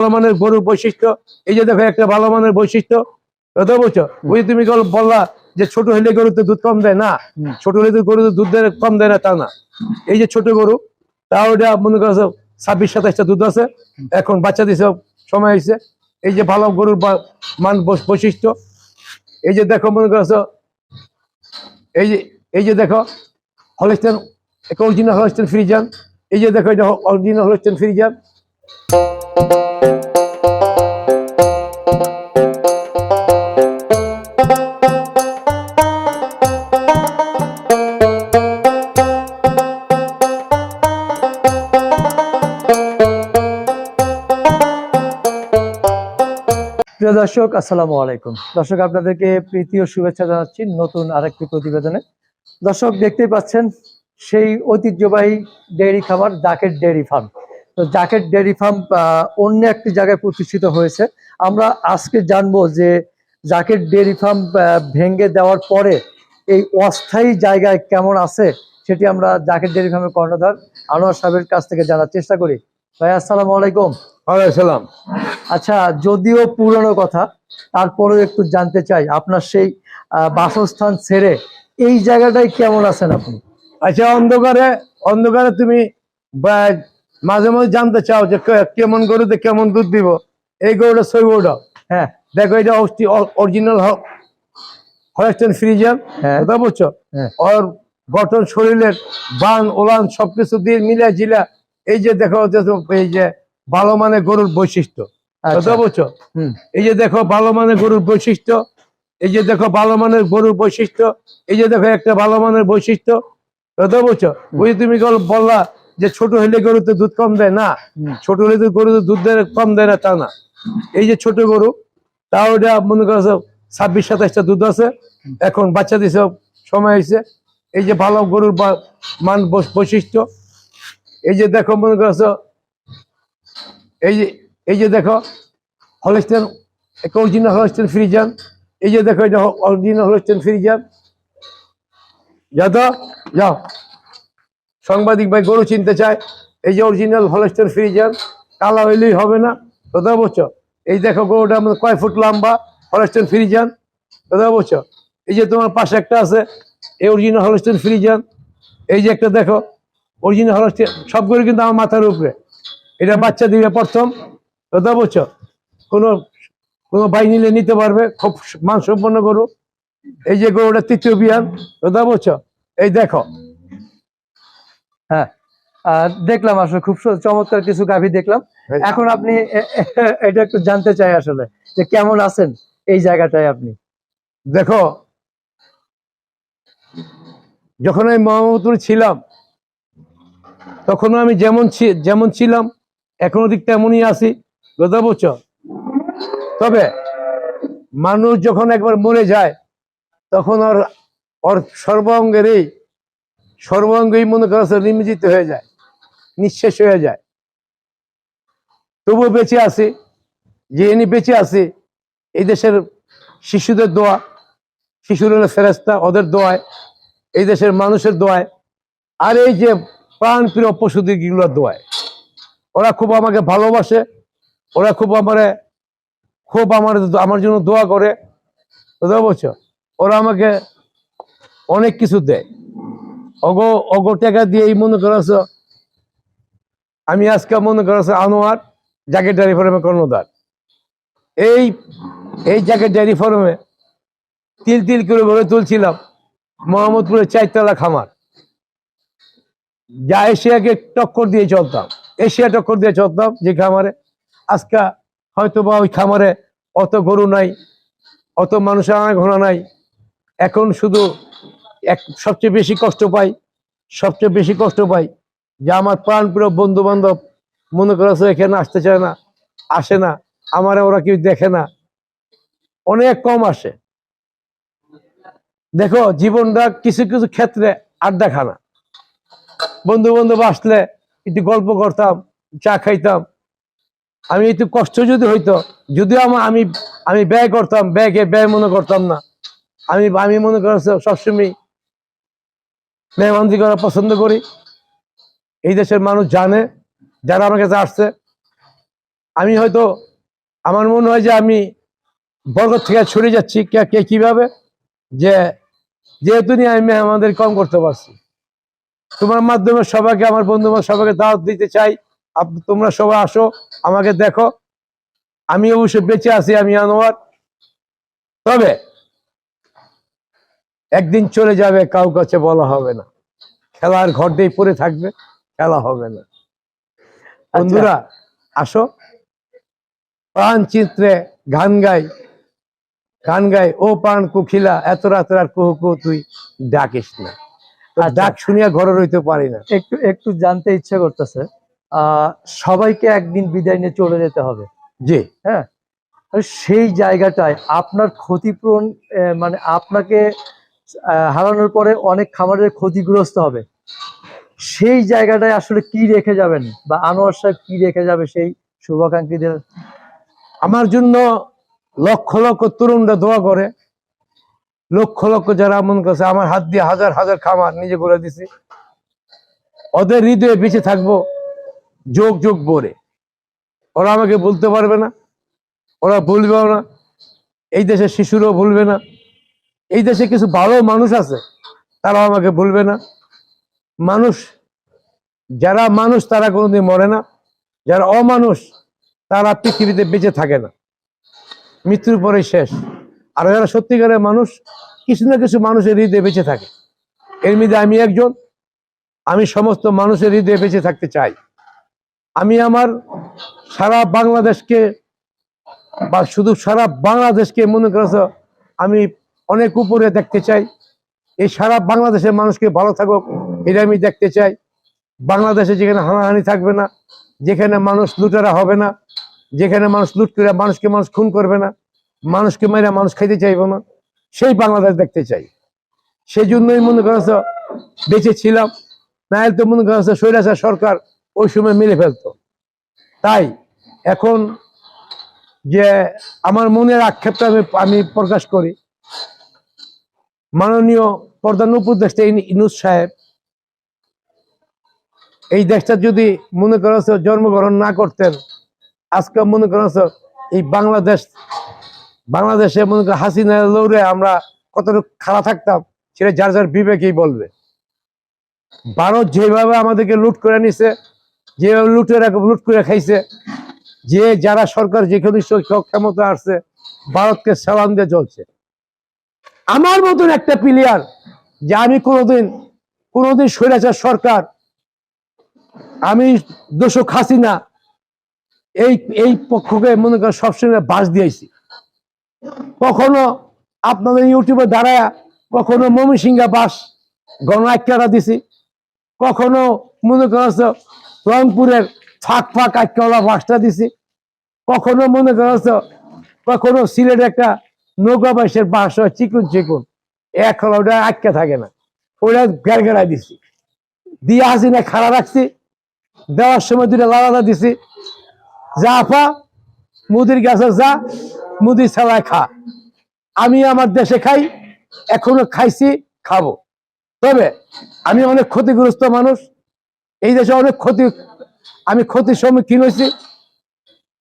ভালো মানের গরুর বৈশিষ্ট্য এই যে দেখো একটা ভালো মানের বৈশিষ্ট্য কথা বলছো ওই তুমি বললা যে ছোট হলে গরুতে দুধ কম দেয় না ছোট হলে তো গরু দুধ দেয় কম দেয় না তা না। এই যে ছোট গরু তাও ওটা মনে করছ ছাব্বিশ সাতাইশটা দুধ আছে এখন বাচ্চা দিছে সময় হয়েছে এই যে ভালো গরুর মান বৈশিষ্ট্য এই যে দেখো মনে করছ এই যে এই যে দেখো হলস্টেন অরিজিনাল হলস্টেন ফ্রিজান এই যে দেখো এটা অরিজিনাল হলস্টেন ফ্রিজান প্রিয় দর্শক, আসসালামু আলাইকুম। দর্শক, আপনাদেরকে প্রীতি ও শুভেচ্ছা জানাচ্ছি নতুন আরেকটি প্রতিবেদনে। দর্শক, দেখতেই পাচ্ছেন, সেই ঐতিহ্যবাহী ডেয়ারি খামার ডাকের ডেয়ারি ফার্ম। তো জাকেট ডেয়ারি ফার্ম অন্য একটি জায়গায় প্রতিষ্ঠিত হয়েছে। আমরা আজকে জানব যে জাকেট ডেয়ারি ফার্ম ভেঙে দেওয়ার পরে এই অস্থায়ী জায়গায় কেমন আছে সেটি আমরা জাকেট ডেয়ারি ফার্মের কর্ণধার আনোয়ার সাহেবের কাছ থেকে জানার চেষ্টা করি। ভাই আসসালামু আলাইকুম। আলাইসালাম আচ্ছা যদিও পুরনো কথা তারপরেও একটু জানতে চাই আপনার সেই বাসস্থান ছেড়ে এই জায়গাটায় কেমন আছেন আপনি? আচ্ছা অন্ধকারে অন্ধকারে তুমি মাঝে মাঝে জানতে চাও যে কেমন গরুতে কেমন দুধ দিব? এই গরুটা সই গরুটা হ্যাঁ দেখো এটা অরিজিনাল হয়েস্টেন ফ্রিজার হ্যাঁ। কথা বলছো? হ্যাঁ। ওর গঠন শরীরের বান ওলান সবকিছু দিয়ে মিলা জিলা। এই যে দেখো এই যে ভালো মানের গরুর বৈশিষ্ট্য। আচ্ছা, কথা বলছো? এই যে দেখো ভালো মানের গরুর বৈশিষ্ট্য। এই যে দেখো ভালো মানের গরুর বৈশিষ্ট্য। এই যে দেখো একটা ভালো মানের বৈশিষ্ট্য। কথা বলছো? ওই তুমি বললা যে ছোট হলে গরুতে দুধ কম দেয় না। ছোট হলে তো গরুতে দুধ দেয় কম দেয় না তা না। এই যে ছোট গরু তাও ওটা মনে করছ ছাব্বিশ সাতাইশটা দুধ আছে। এখন বাচ্চা দিছে সময় হয়েছে। এই যে ভালো গরুর মান বৈশিষ্ট্য। এই যে দেখো মনে করছ এই যে এই যে দেখো হলস্টেন অরিজিনাল হলস্টেন ফ্রিজান। এই যে দেখো এটা অরিজিনাল হলস্টেন ফ্রিজান। যা তো যাও। সাংবাদিক ভাই গরু চিনতে চায়, এই যে অরিজিনাল হলস্টেন ফ্রিজান কালা হইলেই হবে না কথা বলছো, এই দেখো গরুটা আমাদের কয় ফুট লম্বা হলস্টেন ফ্রিজান কথা বলছো, এই যে তোমার পাশে একটা আছে, এই অরিজিনাল হলস্টেন ফ্রিজান এই যে একটা দেখো অরিজিনাল হলস্টেন সবগুলো কিন্তু আমার মাথার উপরে, এটা বাচ্চা দিবে প্রথম কথা বলছো, কোনো কোনো ভাই নিলে নিতে পারবে, খুব মানসম্পন্ন গরু, এই যে গরুটা তৃতীয় বিয়ান কথা বলছো, এই দেখো হ্যাঁ। দেখলাম আসলে খুব চমৎকার কিছু গাভী দেখলাম। এখন আপনি এটা একটু জানতে চাই আসলে যে কেমন আছেন এই জায়গাটায় আপনি? দেখো যখন আমি মোহাম্মদপুর ছিলাম তখন আমি যেমন যেমন ছিলাম এখনও ঠিক তেমনই আছি। কথা বলছো তবে মানুষ যখন একবার মরে যায় তখন ওর ওর সর্বাঙ্গেরই সর্বাঙ্গই মনে করছে নিমজ্জিত হয়ে যায়, নিঃশেষ হয়ে যায়। তবুও বেঁচে আছি, যে ইনি বেঁচে আছি, এই দেশের শিশুদের দোয়া, শিশুর ফেরেস্তা ওদের দোয়ায়, এই দেশের মানুষের দোয়ায়, আর এই যে প্রাণ প্রিয় পশুদিগুলোর দোয়ায়। ওরা খুব আমাকে ভালোবাসে, ওরা খুব আমারে, খুব আমার আমার জন্য দোয়া করে। বুঝতে পারছ? ওরা আমাকে অনেক কিছু দেয়। অগো অগো টাকা দিয়ে এই মনে করেছ? আমি আজকে মনে করেছে আনোয়ার জ্যাকেট ডারি ফার্মে কর্ণধার। এই এই জ্যাকেট ডারি ফার্মে তিল তিল করে গড়ে তুলছিলাম মোহাম্মদপুরের চারতলা খামার। যা এশিয়াকে টক্কর দিয়ে চলতাম। এশিয়া টক্কর দিয়ে চলতাম যে খামারে। আজকে হয়তো বা ওই খামারে অত গরু নাই, অত মানুষের আনাঘোনা নাই। এখন শুধু এক সবচেয়ে বেশি কষ্ট পাই, সবচেয়ে বেশি কষ্ট পাই যে আমার প্রাণপ্রিয় বন্ধু বান্ধব মনে করেছে এখানে আসতে চায় না, আসে না, আমার ওরা কেউ দেখে না। অনেক কম আসে। দেখো, জীবনটা কিছু কিছু ক্ষেত্রে আড্ডা খানা। বন্ধু বান্ধব আসলে একটু গল্প করতাম, চা খাইতাম। আমি একটু কষ্ট যদি হইতো, যদিও আমার আমি আমি ব্যয় করতাম, ব্যয়কে ব্যয় মনে করতাম না। আমি আমি মনে করছি সবসময় মেহমানদি করা পছন্দ করি। এই দেশের মানুষ জানে, যারা আমার কাছে আসছে। আমি হয়তো, আমার মনে হয় যে আমি বরগত থেকে ছড়ে যাচ্ছি, কে কে কীভাবে? যে, যেহেতু নিয়ে আমি আমাদের কম করতে পারছি। তোমার মাধ্যমে সবাইকে, আমার বন্ধু সবাইকে দাওয়াত দিতে চাই। তোমরা সবাই আসো, আমাকে দেখো। আমি অবশ্য বেঁচে আছি, আমি আনোয়ার। তবে একদিন চলে যাবে কাউ কাছে বলা হবে না। খেলার ঘর দিয়ে পড়ে থাকবে খেলা হবে না। বন্ধুরা আসো। প্রাণ চিত্রে গান গাই। গান গাই। ও প্রাণ কুখিলা এত রাত আর কুহু কুহু তুই ডাকিস না। আচ্ছা। ডাক শুনিয়া ঘরে রইতে পারি না। একটু একটু জানতে ইচ্ছে করতেছে। আহ সবাইকে একদিন বিদায় নিয়ে চলে যেতে হবে। জি। হ্যাঁ? সেই জায়গাটায় আপনার ক্ষতিপূরণ মানে আপনাকে হারানোর পরে অনেক খামারের ক্ষতিগ্রস্ত হবে। সেই জায়গাটায় আসলে কি রেখে যাবেন বা আনোয়ার সাহেব কি রেখে যাবে সেই শুভাকাঙ্ক্ষীদের? আমার জন্য লক্ষ লক্ষ তরুণরা দোয়া করে। লক্ষ লক্ষ যারা মন করছে, আমার হাত দিয়ে হাজার হাজার খামার নিজে করে দিছি। ওদের হৃদয়ে বেঁচে থাকব, যোগ যোগ বলে ওরা আমাকে বলতে পারবে না, ওরা ভুলবেও না। এই দেশের শিশুরাও ভুলবে না। এই দেশে কিছু ভালো মানুষ আছে, তারাও আমাকে ভুলবে না। মানুষ, যারা মানুষ, তারা কোনোদিন মরে না। যারা অমানুষ, তারা পৃথিবীতে বেঁচে থাকে না। মৃত্যুর পরে শেষ। আর যারা সত্যিকারের মানুষ, কিছু না কিছু মানুষের হৃদয়ে বেঁচে থাকে। এর মধ্যে আমি একজন। আমি সমস্ত মানুষের হৃদয়ে বেঁচে থাকতে চাই। আমি আমার সারা বাংলাদেশকে বা শুধু সারা বাংলাদেশকে মনে করেছ, আমি অনেক উপরে দেখতে চাই। এই সারা বাংলাদেশের মানুষকে ভালো থাকুক, এটা আমি দেখতে চাই। বাংলাদেশে যেখানে হানাহানি থাকবে না, যেখানে মানুষ লুটেরা হবে না, যেখানে মানুষ লুট করে মানুষকে মানুষ খুন করবে না, মানুষকে মেরে মানুষ খাইতে চাইব না, সেই বাংলাদেশ দেখতে চাই। সেই জন্যই মনে করেছ বেঁচে ছিলাম নাহলে তো মনে করেছ স্বৈরাচার সরকার ওই সময় মেরে ফেলতো। তাই এখন যে আমার মনের আক্ষেপটা আমি আমি প্রকাশ করি মাননীয় প্রধান উপদেষ্টা ইন- ইনুস সাহেব, এই দেশটা যদি মনে করছ জন্মগ্রহণ না করতেন, আজকে মনে করছ এই বাংলাদেশ, বাংলাদেশে মনে করো হাসিনা লৌড়ে আমরা কতটুকু খারাপ থাকতাম, সেটা যার যার বিবেকেই বলবে। ভারত যেভাবে আমাদেরকে লুট করে নিছে, যেভাবে লুটের লুট করে খাইছে, যে যারা সরকার যেখানে ক্ষমতা আসছে, ভারতকে সালাম দিয়ে চলছে আমার মতন একটা প্লেয়ার যে আমি কোনোদিন কোনোদিন স্বৈরাচার সরকার, আমি দোষক হাসিনা, এই এই পক্ষকে মনে করেন সবসময় বাস দিয়েছি। কখনো আপনাদের ইউটিউবে দাঁড়ায়, কখনো মমিসিংহা বাস গণ দিছি। কখনো মনে করছ রংপুরের ফাঁক ফাঁক আখ্যাওয়ালা বাসটা দিছি। কখনো মনে করছ কখনো সিলেটের একটা নৌকা বাসের বাস হয়, চিকুন চিকুন। এখন ওটা আখ্যা থাকে না। ওটা গেরগেরা দিছি। দিয়ে আসি না খাড়া রাখছি। দেওয়ার সময় দুটা লালাদা দিছি। যা আপা মুদির গাছে যা মুদির ছালায় খা। আমি আমার দেশে খাই, এখনও খাইছি, খাব। তবে আমি অনেক ক্ষতিগ্রস্ত মানুষ। এই দেশে অনেক ক্ষতি, আমি ক্ষতির সম্মুখীন হয়েছি।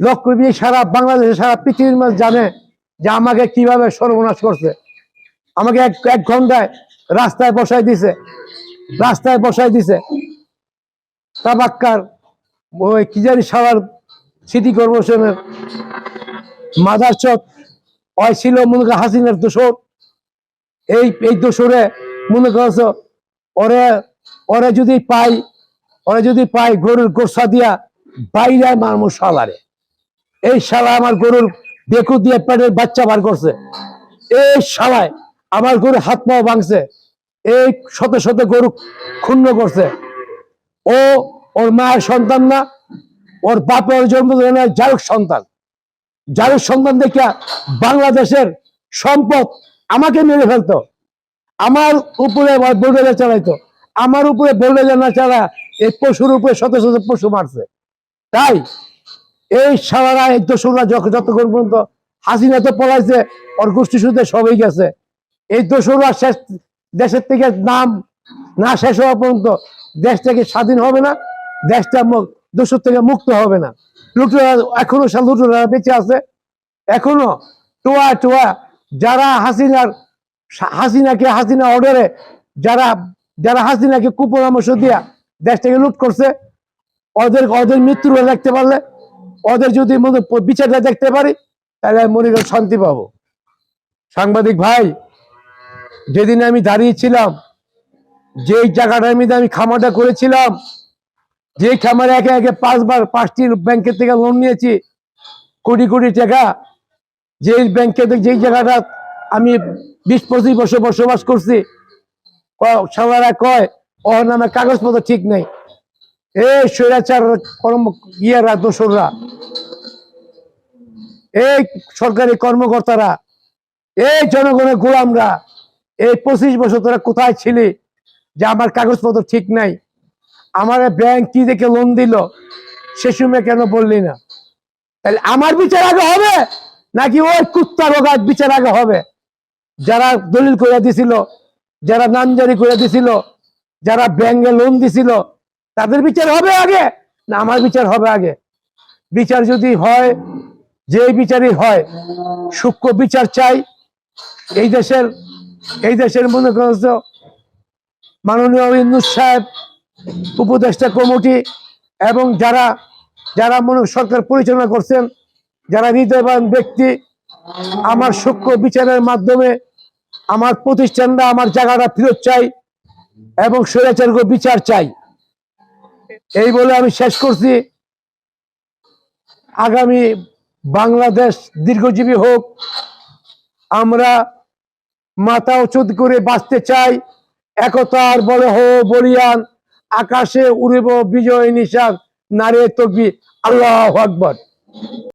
লক্ষ দিয়ে সারা বাংলাদেশে, সারা পৃথিবীর মানুষ জানে। যে আমাকে কীভাবে সর্বনাশ করছে। আমাকে এক এক ঘন্টায় রাস্তায় বসাই দিছে। রাস্তায় বসাই দিছে। তাবাক্কার ওই কি জানি সারার সিটি কর্পোরেশনের মাদার চক ওই ছিল মনে করো হাসিনের দোষর। এই এই দোষরে মনে করছ ওরে ওরে যদি পাই, ওরে যদি পাই গরুর গোসা দিয়া বাইরে মারমু শালারে। এই শালা আমার গরুর বেকু দিয়ে পেটের বাচ্চা বার করছে। এই শালায় আমার গরু হাত পাও ভাঙছে। এই শত শত গরু ক্ষুণ্ণ করছে। ও ওর মায়ের সন্তান না, ওর বাপের জন্ম দেয় যারুক সন্তান। যারুক সন্তান দেখিয়া বাংলাদেশের সম্পদ আমাকে মেরে ফেলতো। আমার উপরে বোল্ডারে চালাইতো। আমার উপরে বোল্ডারে না চালা এই পশুর উপরে শত শত পশু মারছে। তাই এই সারারা এই যখন যতক্ষণ পর্যন্ত হাসিনা তো পলাইছে, ওর গোষ্ঠী সুদে সবই গেছে। এই দোসররা শেষ, দেশের থেকে নাম না শেষ হওয়া পর্যন্ত দেশ থেকে স্বাধীন হবে না, দেশটা দোষর থেকে মুক্ত হবে না। লুটেরা এখনও লুটেরা বেঁচে আছে। এখনও টোয়া টোয়া যারা হাসিনার, হাসিনাকে হাসিনা অর্ডারে, যারা যারা হাসিনাকে কুপরামর্শ দিয়া দেশটাকে লুট করছে, ওদের ওদের মৃত্যুটা দেখতে পারলে ওদের যদি বিচারটা দেখতে পারি, তাহলে আমি মনে করি শান্তি পাবো। সাংবাদিক ভাই, যেদিন আমি দাঁড়িয়েছিলাম, যেই জায়গাটার মধ্যে আমি খামারটা করেছিলাম, যেই খামারে একে একে পাঁচবার পাঁচটি ব্যাংকের থেকে লোন নিয়েছি, কোটি কোটি টাকা, যেই ব্যাংকে যেই জায়গাটা আমি বিশ পঁচিশ বছর বসবাস করছি সবারা কয়, ওর নামে কাগজপত্র ঠিক নেই। এই স্বৈরাচার কর্ম ইয়েরা, দোসররা। এই সরকারি কর্মকর্তারা, এই জনগণের গোলামরা, এই পঁচিশ বছর তোরা কোথায় ছিলি? যে আমার কাগজপত্র ঠিক নাই। আমার ব্যাংক কি দেখে লোন দিল? সে সময় কেন বললি না? তাহলে আমার বিচার আগে হবে? নাকি ওই কুত্তা রোগার বিচার আগে হবে? যারা দলিল করে দিছিল, যারা নামজারি করে দিছিল, যারা ব্যাংকে লোন দিছিল তাদের বিচার হবে আগে না আমার বিচার হবে আগে? বিচার যদি হয় যে বিচারই হয়, সূক্ষ্ম বিচার চাই। এই দেশের এই দেশের মনে করছ মাননীয় ইন্দুস সাহেব, উপদেষ্টা কমিটি এবং যারা যারা মনে সরকার পরিচালনা করছেন, যারা হৃদয়বান ব্যক্তি, আমার সূক্ষ্ম বিচারের মাধ্যমে আমার প্রতিষ্ঠানরা আমার জায়গাটা ফেরত চাই এবং স্বৈরাচার বিচার চাই। এই বলে আমি শেষ করছি। আগামী বাংলাদেশ দীর্ঘজীবী হোক, আমরা মাথা উঁচুত করে বাঁচতে চাই। একতার বলে হো বলিয়ান আকাশে উড়িব বিজয় নিশান, নারে তকবি আল্লাহ আকবর।